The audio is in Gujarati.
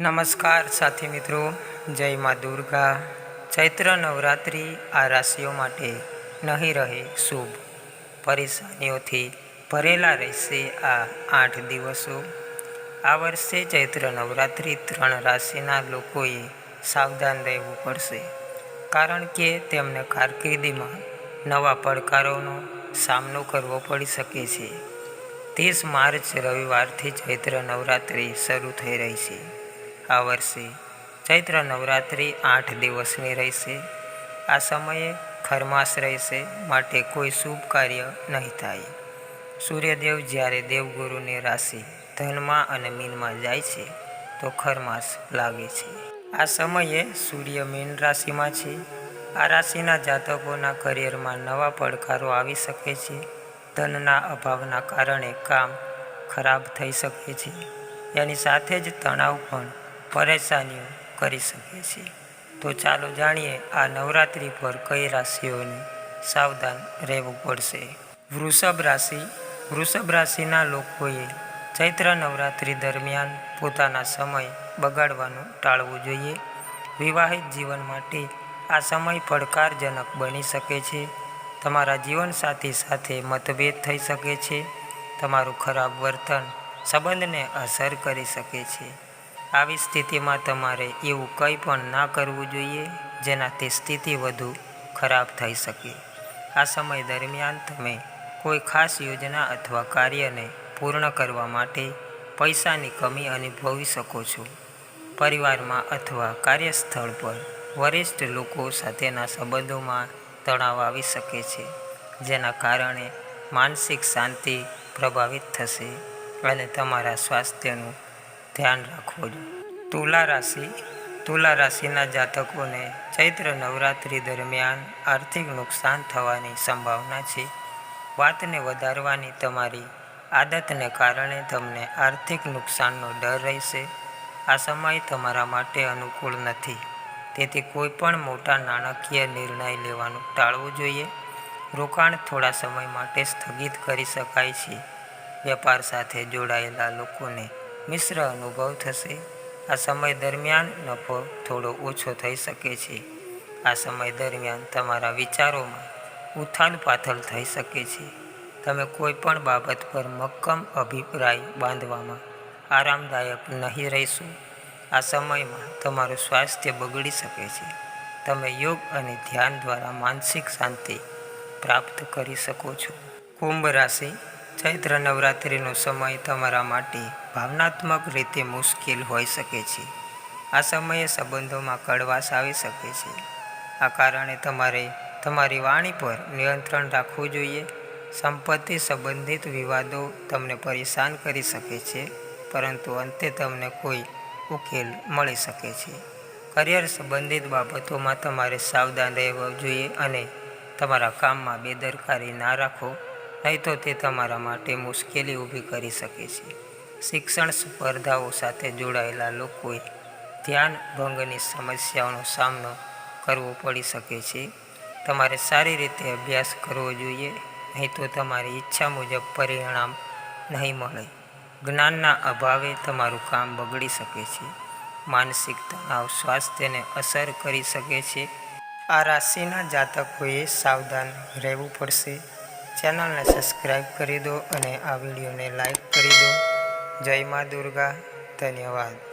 નમસ્કાર સાથી મિત્રો, જય મા દુર્ગા. ચૈત્ર નવરાત્રિ આ રાશિઓ માટે નહીં રહે શુભ. પરેશાનીઓથી ભરેલા રહેશે આ આઠ દિવસો. આ વર્ષે ચૈત્ર નવરાત્રિ ત્રણ રાશિના લોકોએ સાવધાન રહેવું પડશે. કારણ કે તેમને કારકિર્દીમાં નવા પડકારોનો સામનો કરવો પડી શકે છે. ત્રીસ માર્ચ રવિવારથી ચૈત્ર નવરાત્રિ શરૂ થઈ રહી છે. આ વર્ષે ચૈત્ર નવરાત્રિ આઠ દિવસની રહેશે. આ સમયે ખરમાસ રહેશે, માટે કોઈ શુભ કાર્ય નહીં થાય. સૂર્યદેવ જ્યારે દેવગુરુની રાશિ ધનમાં અને મીનમાં જાય છે, તો ખરમાસ લાગે છે. આ સમયે સૂર્ય મીન રાશિમાં છે. આ રાશિના જાતકોના કરિયરમાં નવા પડકારો આવી શકે છે. ધનના અભાવના કારણે કામ ખરાબ થઈ શકે છે. એની સાથે જ તણાવ પણ પરેશાનીઓ કરી શકે છે. તો ચાલો જાણીએ આ નવરાત્રિ પર કઈ રાશિઓને સાવધાન રહેવું પડશે. વૃષભ રાશિ. વૃષભ રાશિના લોકોએ ચૈત્ર નવરાત્રિ દરમિયાન પોતાના સમય બગાડવાનું ટાળવું જોઈએ. વિવાહિત જીવન માટે આ સમય પડકારજનક બની શકે છે. તમારા જીવનસાથી સાથે મતભેદ થઈ શકે છે. તમારું ખરાબ વર્તન સંબંધને અસર કરી શકે છે. આવી સ્થિતિમાં તમારે એવું કંઈ પણ ના કરવું જોઈએ જેનાથી સ્થિતિ વધુ ખરાબ થઈ શકે. આ સમય દરમિયાન તમે કોઈ ખાસ યોજના અથવા કાર્યને પૂર્ણ કરવા માટે પૈસાની કમી અનુભવી શકો છો. પરિવારમાં અથવા કાર્યસ્થળ પર વરિષ્ઠ લોકો સાથેના સંબંધોમાં તણાવ આવી શકે છે, જેના કારણે માનસિક શાંતિ પ્રભાવિત થશે અને તમારા સ્વાસ્થ્યનું ધ્યાન રાખવું જોઈએ. તુલા રાશિ, તુલા રાશિના જાતકોને ચૈત્ર નવરાત્રિ દરમિયાન આર્થિક નુકસાન થવાની સંભાવના છે. વાતને વધારવાની તમારી આદતને કારણે તમને આર્થિક નુકસાનનો ડર રહેશે. આ સમય તમારા માટે અનુકૂળ નથી. તેથી કોઈ પણ મોટા નાણાકીય નિર્ણય લેવાનું ટાળવું જોઈએ. રોકાણ થોડા સમય માટે સ્થગિત કરી શકાય છે. વેપાર સાથે જોડાયેલા લોકોને મિશ્ર અનુભવ થશે. આ સમય દરમિયાન નફો થોડો ઓછો થઈ શકે છે. આ સમય દરમિયાન તમારા વિચારોમાં ઉથાલ પાથલ થઈ શકે છે. તમે કોઈ પણ બાબત પર મક્કમ અભિપ્રાય બાંધવામાં આરામદાયક નહીં રહેશો. આ સમયમાં તમારું સ્વાસ્થ્ય બગડી શકે છે. તમે યોગ અને ધ્યાન દ્વારા માનસિક શાંતિ પ્રાપ્ત કરી શકો છો. કુંભ રાશિ ચૈત્ર નવરાત્રિનો સમય તમારા માટે ભાવનાત્મક રીતે મુશ્કેલ હોઈ શકે છે. આ સમયે સંબંધોમાં કડવાશ આવી શકે છે. આ કારણે તમારે તમારી વાણી પર નિયંત્રણ રાખવું જોઈએ. સંપત્તિ સંબંધિત વિવાદો તમને પરેશાન કરી શકે છે, પરંતુ અંતે તમને કોઈ ઉકેલ મળી શકે છે. કરિયર સંબંધિત બાબતોમાં તમારે સાવધાન રહેવું જોઈએ અને તમારા કામમાં બેદરકારી ના રાખો, નહીં તો તે તમારા માટે મુશ્કેલી ઊભી કરી શકે છે. શિક્ષણ સ્પર્ધાઓ સાથે જોડાયેલા લોકોએ ધ્યાન ભંગની સમસ્યાઓનો સામનો કરવો પડી શકે છે. તમારે સારી રીતે અભ્યાસ કરવો જોઈએ, નહીં તો તમારી ઈચ્છા મુજબ પરિણામ નહીં મળે. જ્ઞાનના અભાવે તમારું કામ બગડી શકે છે. માનસિક તણાવ સ્વાસ્થ્યને અસર કરી શકે છે. આ રાશિના જાતકોએ સાવધાન રહેવું પડશે. ચેનલને સબસ્ક્રાઈબ કરી દો અને આ વિડીયોને લાઈક કરી દો. જય મા દુર્ગા ધન્યવાદ.